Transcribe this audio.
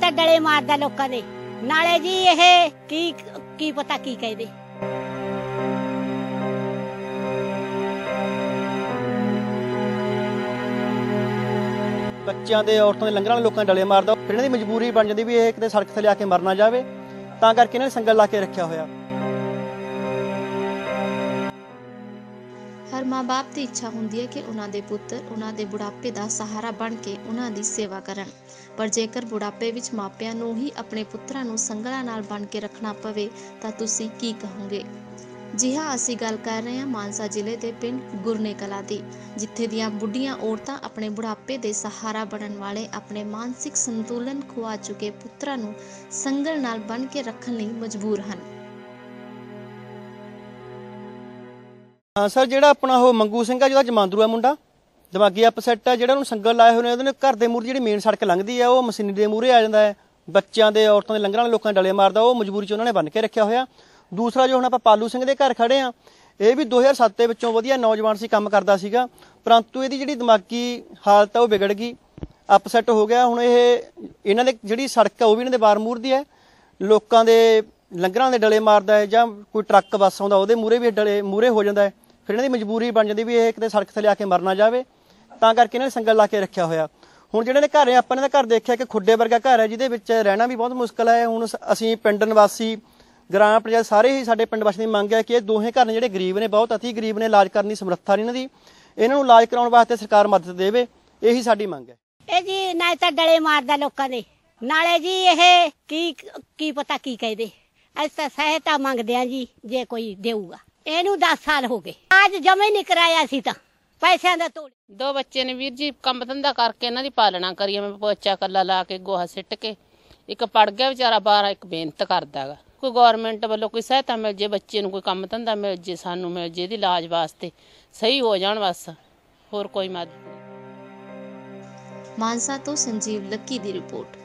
ਤਾਂ ਡਲੇ ਮਾਰਦਾ ਲੋਕਾਂ ਦੇ। ਨਾਲੇ ਜੀ ਇਹ ਕੀ ਕੀ ਪਤਾ ਕੀ ਕਹਿੰਦੇ। ਬੱਚਿਆਂ ਦੇ, ਔਰਤਾਂ ਦੇ, ਲੰਗਰਾਂ ਵਾਲੇ ਲੋਕਾਂ ਡਲੇ ਮਾਰਦਾ। ਫਿਰ ਇਹਨਾਂ ਦੀ ਮਜਬੂਰੀ ਬਣ ਜਾਂਦੀ ਵੀ ਇਹ ਕਿਤੇ ਸੜਕ ਥੱਲੇ ਆ ਕੇ ਮਰਨਾ ਜਾਵੇ। ਤਾਂ ਕਰਕੇ ਇਹਨਾਂ ਨੇ ਸੰਗਲ ਲਾ ਕੇ ਰੱਖਿਆ ਹੋਇਆ। ਹਰ ਮਾਂ-ਬਾਪ ਦੀ ਇੱਛਾ ਹੁੰਦੀ ਹੈ ਕਿ ਉਹਨਾਂ ਦੇ ਪੁੱਤਰ ਉਹਨਾਂ ਦੇ ਬੁਢਾਪੇ ਦਾ ਸਹਾਰਾ ਬਣ ਕੇ ਉਹਨਾਂ ਦੀ ਸੇਵਾ ਕਰਨ। ਪਰ ਜੇਕਰ ਬੁਢਾਪੇ ਵਿੱਚ ਮਾਪਿਆਂ ਨੂੰ ਹੀ ਆਪਣੇ ਪੁੱਤਰਾਂ ਨੂੰ ਸੰਗਲਾਂ ਨਾਲ ਬਣ ਕੇ ਰੱਖਣਾ ਪਵੇ, ਤਾਂ ਤੁਸੀਂ ਕੀ ਕਹੋਗੇ? ਜੀ ਹਾਂ, ਅਸੀਂ ਗੱਲ ਕਰ ਰਹੇ ਹਾਂ ਮਾਨਸਾ ਜ਼ਿਲ੍ਹੇ ਦੇ ਪਿੰਡ ਗੁਰਨੇ ਕਲਾ ਦੀ, ਜਿੱਥੇ ਦੀਆਂ ਬੁੱਢੀਆਂ ਔਰਤਾਂ ਆਪਣੇ ਬੁਢਾਪੇ ਦੇ ਸਹਾਰਾ ਬਣਨ ਵਾਲੇ ਆਪਣੇ ਮਾਨਸਿਕ ਸੰਤੁਲਨ ਖੁਆ ਚੁੱਕੇ ਪੁੱਤਰਾਂ ਨੂੰ ਸੰਗਲ ਨਾਲ ਬਣ ਕੇ ਰੱਖਣ ਲਈ ਮਜਬੂਰ ਹਨ। ਹਾਂ, ਸਰ, ਜਿਹੜਾ ਆਪਣਾ ਉਹ ਮੰਗੂ ਸਿੰਘ ਆ, ਜਿਹਦਾ ਜਮਾਂਦਰੂ ਆ ਮੁੰਡਾ। ਦਿਮਾਗੀ ਅਪਸੈਟ ਆ, ਜਿਹੜਾ ਉਹਨੂੰ ਸੰਗਲ ਲਾਏ ਹੋਏ ਨੇ, ਉਹਦੇ ਨੇ ਘਰ ਦੇ ਮੂਹਰੇ ਜਿਹੜੀ ਮੇਨ ਸੜਕ ਲੰਘਦੀ ਆ, ਉਹ ਮਸ਼ੀਨਰੀ ਦੇ ਮੂਹਰੇ ਆ ਜਾਂਦਾ ਹੈ। ਬੱਚਿਆਂ ਦੇ, ਔਰਤਾਂ ਦੇ ਲੰਗਰਾਂ ਵਾਲੇ ਲੋਕਾਂ ਡਲੇ ਮਾਰਦਾ, ਉਹ ਮਜਬੂਰੀ 'ਚ ਉਹਨਾਂ ਨੇ ਬੰਨ ਕੇ ਰੱਖਿਆ ਹੋਇਆ। ਦੂਸਰਾ ਜੋ ਹੁਣ ਆਪਾਂ ਪਾਲੂ ਸਿੰਘ ਦੇ ਘਰ ਖੜੇ ਆ, ਇਹ ਵੀ 2007 ਦੇ ਵਿੱਚੋਂ ਵਧੀਆ ਨੌਜਵਾਨ ਸੀ, ਕੰਮ ਕਰਦਾ ਸੀਗਾ। ਪਰੰਤੂ ਇਹਦੀ ਜਿਹੜੀ ਦਿਮਾਗੀ ਹਾਲਤ ਆ, ਉਹ ਵਿਗੜ ਗਈ। ਅਪਸੈਟ ਹੋ ਗਿਆ। ਹੁਣ ਇਹ, ਇਹਨਾਂ ਦੇ ਜਿਹੜੀ ਸੜਕ ਆ, ਉਹ ਵੀ ਇਹਨਾਂ ਦੇ ਬਾਰ ਮੂਰ ਦੀ ਹੈ। ਲੋਕਾਂ ਦੇ ਲੰਗਰਾਂ ਦੇ ਡਲੇ ਮਾਰਦਾ ਹੈ ਜਾਂ ਕੋਈ ਟਰੱਕ ਬੱਸ ਆਉਂਦਾ, ਉਹਦੇ ਮੂਹਰੇ ਵੀ ਡਲੇ, ਮੂਹਰੇ ਹੋ ਜਾਂਦਾ ਹੈ। ਫਿਰ ਇਹਨਾਂ ਦੀ ਮਜਬੂਰੀ ਬਣ ਜਾਂਦੀ ਵੀ ਇਹ ਕਿਤੇ ਸੜਕ ਥੱਲੇ ਆ ਕੇ ਮਰ ਨਾ ਜਾਵੇ, ਤਾਂ ਕਰਕੇ ਇਹਨਾਂ ਨੇ ਸੰਗਲ ਲਾ ਕੇ ਰੱਖਿਆ ਹੋਇਆ। ਹੁਣ ਜਿਹੜੇ ਨੇ ਘਰ ਹੈ ਆਪਾਂ ਨੇ ਤਾਂ ਘਰ ਦੇਖਿਆ ਕਿ ਖੁੱਡੇ ਵਰਗਾ ਘਰ ਹੈ, ਜਿਹਦੇ ਵਿੱਚ ਰਹਿਣਾ ਵੀ ਬਹੁਤ ਮੁਸ਼ਕਲ ਹੈ। ਹੁਣ ਅਸੀਂ ਪਿੰਡ ਨਿਵਾਸੀ, ਗ੍ਰਾਮ ਪੰਚਾਇਤ ਸਾਰੇ ਹੀ ਸਾਡੇ ਪਿੰਡ ਵਾਸੀਆਂ ਦੀ ਮੰਗ ਹੈ ਕਿ ਇਹ ਦੋਹੇ ਘਰ ਨੇ ਜਿਹੜੇ ਗਰੀਬ ਨੇ, ਬਹੁਤ ਅਤੀ ਗਰੀਬ ਨੇ, ਇਲਾਜ ਕਰਨ ਦੀ ਸਮਰੱਥਾ ਨਹੀਂ ਇਹਨਾਂ ਦੀ। ਇਹਨਾਂ ਨੂੰ ਇਲਾਜ ਕਰਾਉਣ ਵਾਸਤੇ ਸਰਕਾਰ ਮਦਦ ਦੇਵੇ, ਇਹੀ ਸਾਡੀ ਮੰਗ ਹੈ। ਇਹ ਜੀ, ਨਾ ਤਾਂ ਡਲੇ ਮਾਰਦਾ ਲੋਕਾਂ ਦੇ। ਨਾਲੇ ਜੀ, ਇਹ ਕੀ ਕੀ ਪਤਾ ਕੀ ਕਹਿੰਦੇ। ਅਸੀਂ ਤਾਂ ਸਹਾਇਤਾ ਮੰਗਦੇ ਆ ਜੀ ਜੇ ਕੋਈ ਦੇਊਗਾ। ਇਹਨੂੰ 10 ਸਾਲ ਹੋ ਗਏ। ਅੱਜ ਜਮੇ ਨਹੀਂ ਕਰਾਇਆ ਸੀ ਤਾਂ। ਪੈਸਿਆਂ ਦਾ ਤੋੜ ਦੋ ਬੱਚੇ ਨੇ ਵੀਰ ਜੀ ਕੰਮ ਧੰਦਾ ਕਰਕੇ ਇਹਨਾਂ ਦੀ ਪਾਲਣਾ ਕਰੀ ਮੈਂ ਪੋਚਾ ਕੱਲਾ ਲਾ ਕੇ ਗੋਹਾ ਸਿੱਟ ਕੇ। ਇੱਕ ਪੜ ਗਿਆ ਵਿਚਾਰਾ ਬਾਹਰ ਇੱਕ ਮਿਹਨਤ ਕਰਦਾਗਾ ਕੋਈ ਗਵਰਨਮੈਂਟ ਵੱਲੋਂ ਕੋਈ ਸਹਾਇਤਾ ਮਿਲ ਜੇ ਬੱਚੇ ਨੂੰ ਕੋਈ ਕੰਮ ਧੰਦਾ ਮਿਲ ਜੇ ਸਾਨੂੰ ਮਿਲ ਜੇ ਇਹਦੀ ਇਲਾਜ ਵਾਸਤੇ ਸਹੀ ਹੋ ਜਾਣ ਬਸ। ਹੋਰ ਕੋਈ ਮਦਦ ਮਾਨਸਾ ਤੋਂ ਸੰਜੀਵ ਲੱਕੀ ਦੀ ਰਿਪੋਰਟ।